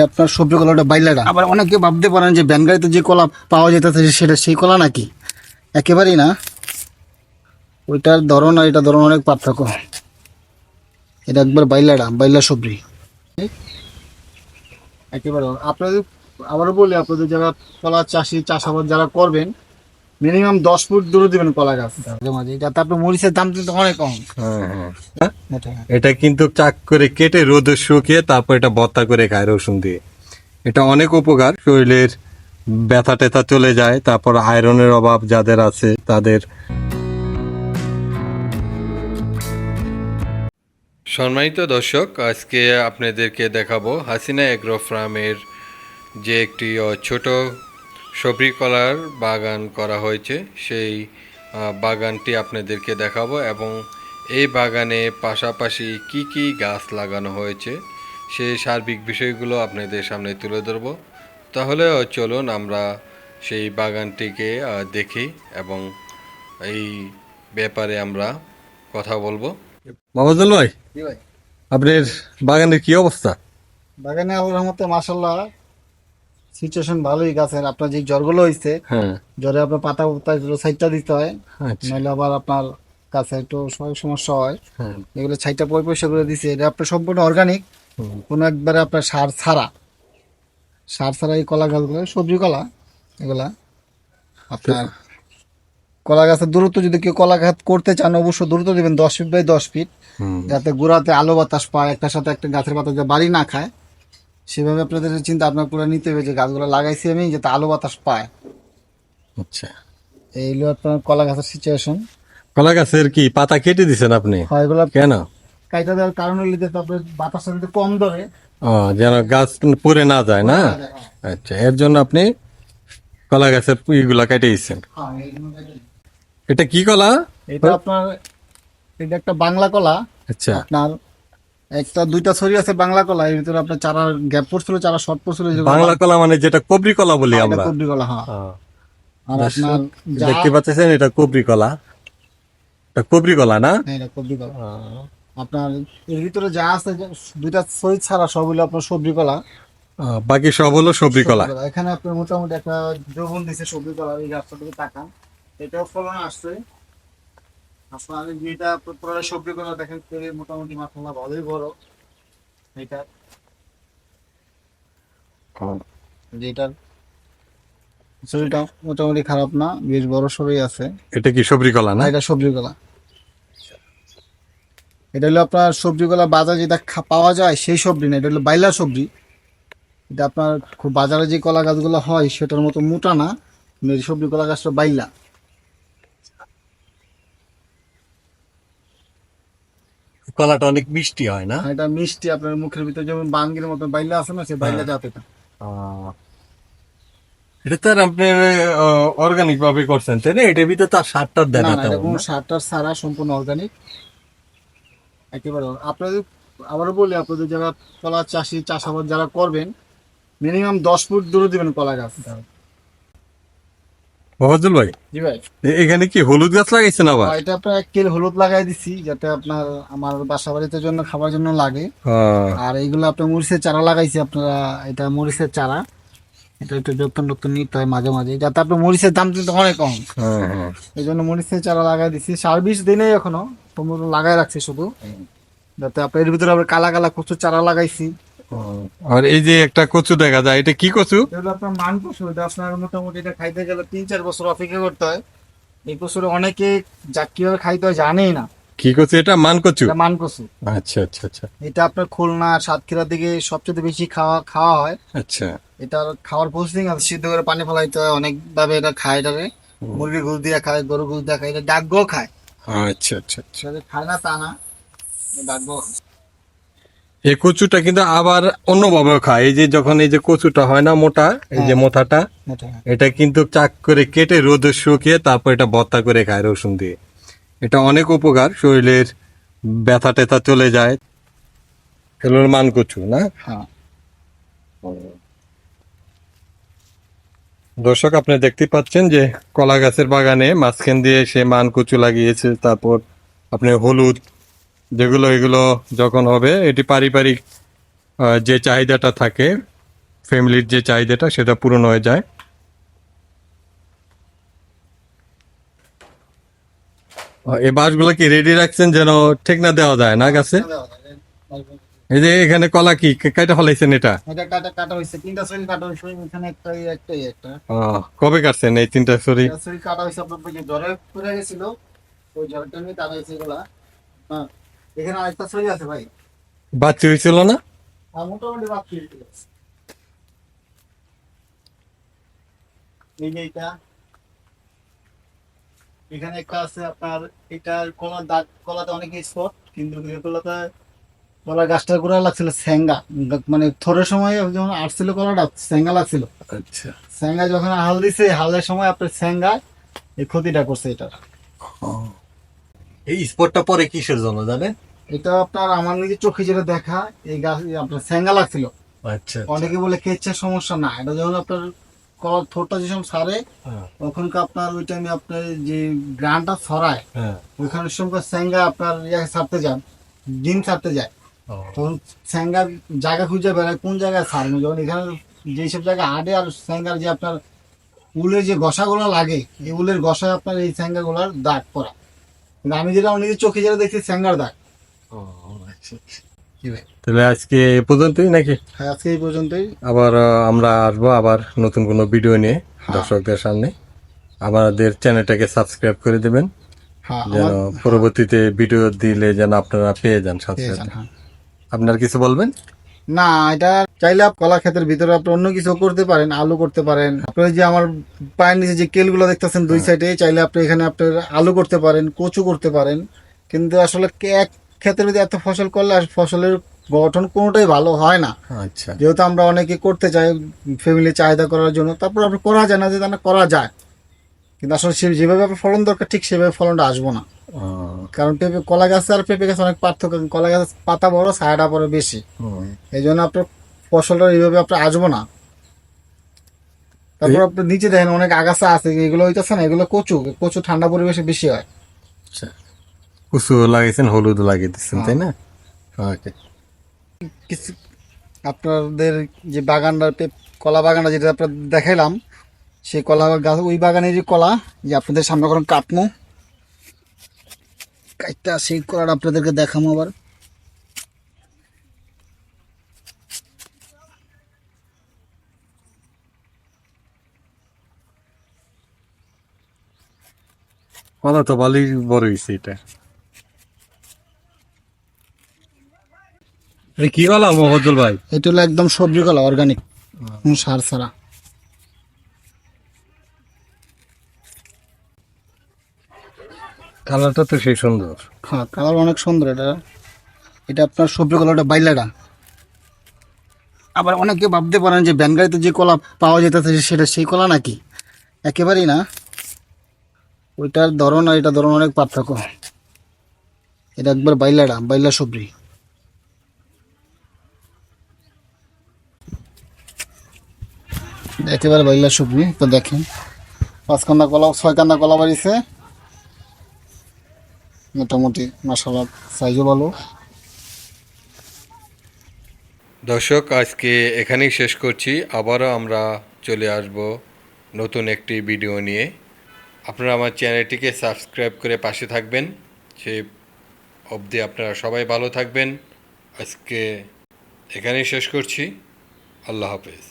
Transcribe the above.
এটা আপনার সবজি কলাটা বাইলাটা আবার অনেকে ভাবতে পারেন যে ব্যানগাড়িতে যে কলা পাওয়া যেতেছে সেটা সেই কলা নাকি? একেবারেই না। ওইটার ধরন আর এটা ধরন অনেক পার্থক্য। এটা একবার বাইলাটা বাইলা সবজি। একেবারে। আপনাদের আবারও বলি, আপনাদের যারা কলা চাষি, চাষাবাদ যারা করবেন মিনিমাম দশ ফুট দূরে দিবেন কলা গাছ। মাঝে মাঝে যাতে আপনার মরিচের দাম কিন্তু অনেক কম। হ্যাঁ হ্যাঁ। এটা। এটা কিন্তু চাক করে কেটে রোদে শুকিয়ে তারপর এটা ভর্তা করে খায় রসুন দিয়ে। এটা অনেক উপকার শরীরের ব্যথা টেথা চলে যায় তারপর আয়রনের অভাব যাদের আছে তাদের। সম্মানিত দর্শক আজকে আপনাদেরকে দেখাবো হাসিনা এগ্রো ফার্মের যে একটি ছোট সবরি কলার বাগান করা হয়েছে। সেই বাগানটি আপনাদেরকে দেখাবো এবং এই বাগানে পাশাপাশি কি কি গাছ লাগানো হয়েছে সেই সার্বিক বিষয়গুলো আপনাদের সামনে তুলে ধরবো। তাহলে চলুন আমরা সেই বাগানটিকে দেখি এবং এই ব্যাপারে আমরা কথা বলব। মামাজুল ভাই আপনার বাগানের কি অবস্থা? বাগানে আল্লাহ রহমতে মাশাল্লাহ সিচুয়েশন ভালোই গাছের আপনার যে জ্বরগুলো হয়েছে হ্যাঁ। জ্বরে আপনার পাতা পাতা সাইডটা দিতে হয় আচ্ছা। নাহলে আবার আপনার কাছে একটু সব সমস্যা হয়। হ্যাঁ। এগুলো ছাইটা পরিষ্কার করে দিছে। এটা আপনার সম্পূর্ণ অর্গানিক। কোনো একবারে আপনার সার ছাড়া। সার ছাড়া এই কলা গাছগুলো সবজি কলা এগুলা আপনার কলা গাছের দূরত্ব যদি কেউ কলা গাছ করতে চান অবশ্যই দূরত্ব দিবেন দশ ফিট বাই দশ ফিট যাতে গোড়াতে আলো বাতাস পায় একটার সাথে একটা গাছের পাতা যাতে বাড়ি না খায়। সেভাবে আপনাদের চিন্তা আপনার করে নিতে হবে যে গাছগুলো লাগাইছি আমি যাতে আলো বাতাস পায়। আচ্ছা। এই হলো আপনার কলা গাছের সিচুয়েশন কলা গাছের কি পাতা কেটে দিছেন আপনি? হয় এগুলো কেন? কাইটা দেওয়ার কারণ হলে যে তারপরে বাতাসটা যদি কম ধরে। ও যেন গাছ পুড়ে না যায় না? আচ্ছা এর জন্য আপনি কলা গাছের ইগুলা কেটে দিচ্ছেন। হ্যাঁ। এটা কি কলা? এটা আপনার এটা একটা বাংলা কলা। আচ্ছা। আপনার একটা দুইটা ছড়ি আছে বাংলা কলা এর ভিতরে আপনার চারা গ্যাপ পড়ছিল চারা শর্ট পড়ছিল বাংলা কলা মানে যেটা কবরি কলা বলি আমরা। কবরি কলা হ্যাঁ। আর আপনার দেখতে পাচ্ছেন এটা কবরি কলা। এটা কবরি কলা না? হ্যাঁ, এটা কবরি কলা। আপনার এর ভিতরে যা আছে দুইটা ছড়ি ছাড়া সব হলো আপনার সবজি কলা। বাকি সব হলো সবরি কলা। এখানে আপনার মোটামুটি একটা যৌবন দিছে সবজি কলা এই গাছটা দিকে তাকান। এটাও ফলন আসছে। যেটা সবজি কলা দেখেন মোটামুটি ভালোই বড়। এটা যেটার শরীরটা মোটামুটি খারাপ না বেশ বড় সরই আছে। এটা কি সবরি কলা না এটা সবজি কলা এটা হলো আপনার সবজি কলা বাজার যেটা পাওয়া যায় সেই সবজি না এটা হলো বাইলা সবজি। এটা আপনার খুব বাজারে যে কলা গাছগুলো হয় সেটার মতো মোটা না সবজি কলা গাছটা বাইলা। কলাটা অনেক মিষ্টি হয় না? এটা মিষ্টি আপনার মুখের ভিতরে যেমন বাঙ্গির মতো বাইলা আছে না সেই বাইলা জাত এটা এটা তার আপনি অর্গানিক ভাবে করছেন তাই না? এটার ভিতরে তার সারটার দেন না না না কোনো সারটার সারা সম্পূর্ণ অর্গানিক একেবারে আপনাদের আবারও বলি আপনাদের যারা কলা চাষি চাষাবাদ যারা করবেন মিনিমাম দশ ফুট দূরে দিবেন কলা গাছ। মহাজুল ভাই? জি ভাই। এখানে কি হলুদ গাছ লাগাইছেন আবার? এটা আপনার এক কিল হলুদ লাগাই দিছি যাতে আপনার আমার বাসা বাড়িতে জন্য খাবার জন্য লাগে। আর এইগুলো আপনার মরিচের চারা লাগাইছি আপনারা এটা মরিচের চারা। এটা একটু যত্ন টত্ন নিতে হয় মাঝে মাঝে যাতে আপনার মরিচের দাম কিন্তু অনেক কম। হ্যাঁ, হ্যাঁ। এই জন্য মরিচের চারা লাগাই দিছি। সার বিশ দিনেই এখনও সম্পূর্ণ লাগাই রাখছি শুধু। যাতে আপনার এর ভিতরে আবার কালা কালা কচুর চারা লাগাইছি। আর এই যে একটা কচু দেখা যায় এটা কি কচু? এগুলো আপনার মান কচু এটা আপনার মোটামুটি এটা খাইতে গেলে তিন চার বছর অপেক্ষা করতে হয়। এই কচুরে অনেকে যা কীভাবে খাইতে হয় জানেই না। কি কচু এটা? মান কচু? এটা মান কচু। আচ্ছা আচ্ছা আচ্ছা। এটা আপনার খুলনা সাতক্ষীরার দিকে সবচেয়ে বেশি খাওয়া খাওয়া হয়। আচ্ছা। এটার খাওয়ার প্রসেসিং আছে সিদ্ধ করে পানি ফেলাইতে হয় অনেক ভাবে এটা খায় এটারে। মুরগি ঘুষ দিয়ে খায় গরু ঘুষ দিয়ে খায় এটা ডাকগো খায়। আচ্ছা আচ্ছা আচ্ছা। খায় না তা না ডাকগো এই কচুটা কিন্তু আবার অন্যভাবেও খায়। এই যে যখন এই যে কচুটা হয় না মোটা এই যে মোটাটা এটা কিন্তু চাক করে কেটে রোদে শুকিয়ে তারপর এটা ভর্তা করে খায় রসুন দিয়ে। এটা অনেক উপকার শরীরের ব্যথা টেথা চলে যায়। এগুলোর মান কচু না? হ্যাঁ। দর্শক আপনি দেখতে পাচ্ছেন যে কলা গাছের বাগানে মাঝখান দিয়ে সে মান কচু লাগিয়েছে তারপর আপনি হলুদ যেগুলো এগুলো যখন হবে এটি পারিবারিক যে চাহিদাটা থাকে ফ্যামিলির যে চাহিদাটা সেটা পূরণ হয়ে যায়। এই বাঁশগুলো কি রেডি রাখছেন যেন ঠিক না দেওয়া যায়? না গাছে এই যে এখানে কলা কি? কাইটা ফলাইছেন এটা? কাটা কাটা কাটা কবে কাটছেন এই তিনটা সরি কাটা হয়েছে আপনার গেছিল। ওই জ্বরটা নিয়ে কাটা হয়েছে এগুলা। হ্যাঁ। এখানে আরেকটা সরি আছে ভাই। বাচ্চা হয়েছিল না? আর মোটামুটি বাকি আছে এই যে এটা। এখানে একটা আছে আপনার এটার কলার দাগ কলাতে অনেক স্পট কিন্তু কলাতে গাছটার গোড়া লাগছিল স্যাঙ্গা। মানে থরের সময় যখন আসছিল কলাটা স্যাঙ্গা লাগছিল। আচ্ছা। স্যাঙ্গা যখন হাল দিছে হালের সময় আপনার স্যাঙ্গা এই ক্ষতিটা করছে এটা এই স্পটটা পরে কিসের জন্য জানেন? এটা আপনার আমার নিজের চোখে যেটা দেখা এই গাছ আপনার স্যাঙ্গা লাগছিল। আচ্ছা অনেকে বলে কেচ্ছার সমস্যা? না এটা যখন আপনার কলার থোরটা যেসব সারে হ্যাঁ, ওখানকার আপনার ওই টাইমে আপনার যে গ্রানটা ছড়ায় হ্যাঁ। ওইখানে সময় স্যাঙ্গা আপনার ইয়ে ছাড়তে যান ডিম ছাড়তে যায়। তখন স্যাঙ্গার জায়গা খুঁজে বেড়ায় কোন জায়গায় ছাড়বো যখন এখানে যেসব জায়গায় হাঁটে আর স্যাঙ্গার যে আপনার উলের যে গসাগুলো লাগে এই উলের গসায় আপনার এই স্যাঙ্গাগুলোর দাগ পড়া। আমি যেটা নিজের চোখে যেটা দেখছি স্যাঙ্গার দাগ। আচ্ছা, আচ্ছা। তাহলে আজকে এ পর্যন্তই নাকি? হ্যাঁ আজকে এই পর্যন্তই। আবার আমরা আসব আবার নতুন কোনো ভিডিও নিয়ে হ্যাঁ। দর্শকদের সামনে। আমাদের চ্যানেলটাকে সাবস্ক্রাইব করে দেবেন। হ্যাঁ যেন পরবর্তীতে ভিডিও দিলে যেন আপনারা পেয়ে যান সাথে সাথে। হ্যাঁ। আপনার কিছু বলবেন? না এটা চাইলে কলা ক্ষেতের ভিতরে আপনি অন্য কিছু করতে পারেন আলু করতে পারেন। আপনি যে আমার পায়ের নিচে যে কেলগুলো দেখতেছেন দুই সাইডে চাইলে আপনি এখানে আপনার আলু করতে পারেন কচু করতে পারেন। কিন্তু আসলে এক ক্ষেতের ভিতরে এত ফসল করলে আর ফসলের গঠন কোনোটাই ভালো হয় না। আচ্ছা। যেহেতু আমরা অনেকে করতে চাই ফ্যামিলি চাহিদা করার জন্য তারপর আপনি করা যায় না যে তা না করা যায়। কিন্তু আসলে সে যেভাবে আপনার ফলন দরকার ঠিক সেভাবে ফলনটা আসব না। কারণ পেঁপে কলা গাছ আর পেঁপে গাছ অনেক পার্থক্য কলা গাছের পাতা বড় ছায়াটা পরে বেশি। এই জন্য আপনার ফসলটা এইভাবে আপনার আসব না। তারপর আপনি নিচে দেখেন অনেক আগাছা আছে এগুলো হইতেছে না এগুলো কচু। কচু ঠান্ডা পরিবেশে বেশি হয়। আচ্ছা। কুসু লাগাইছেন হলুদ লাগিয়ে দিচ্ছেন তাই না? ওকে। কিছু আপনাদের যে বাগানটা কলা বাগানটা যেটা আপনার দেখাইলাম সেই কলা গাছ ওই বাগানের যে কলা যে আপনাদের সামনে করেন কাটমো। কাইটা সেই কলাটা আপনাদেরকে দেখামো আবার। কলা তো ভালোই বড় হয়েছে এটা। কি কলা মোহাম্মদুল ভাই? এটা হলো একদম সবজি কলা অর্গানিক সার ছাড়া। কালারটা তো সেই সুন্দর। হ্যাঁ কালার অনেক সুন্দর এটা। এটা আপনার সবজি কলাটা বাইলাটা আবার অনেকে ভাবতে পারেন যে ব্যানগাড়িতে যে কলা পাওয়া যেতেছে সেটা সেই কলা নাকি? একেবারেই না। ওইটার ধরন আর এটা ধরন অনেক পার্থক্য। এটা একবার বাইলাটা বাইলা সবজি। একেবারে বাইলা সবজি তো দেখেন। পাঁচ কান্দা কলা ছয় কান্দা কলা বাড়িছে। মোটামুটি মশালা সাইজও ভালো। দর্শক, আজকে এখানেই শেষ করছি। আবারও আমরা চলে আসব নতুন একটি ভিডিও নিয়ে। আপনারা আমার চ্যানেলটিকে সাবস্ক্রাইব করে পাশে থাকবেন। সে অবধি আপনারা সবাই ভালো থাকবেন। আজকে এখানেই শেষ করছি। আল্লাহ হাফেজ।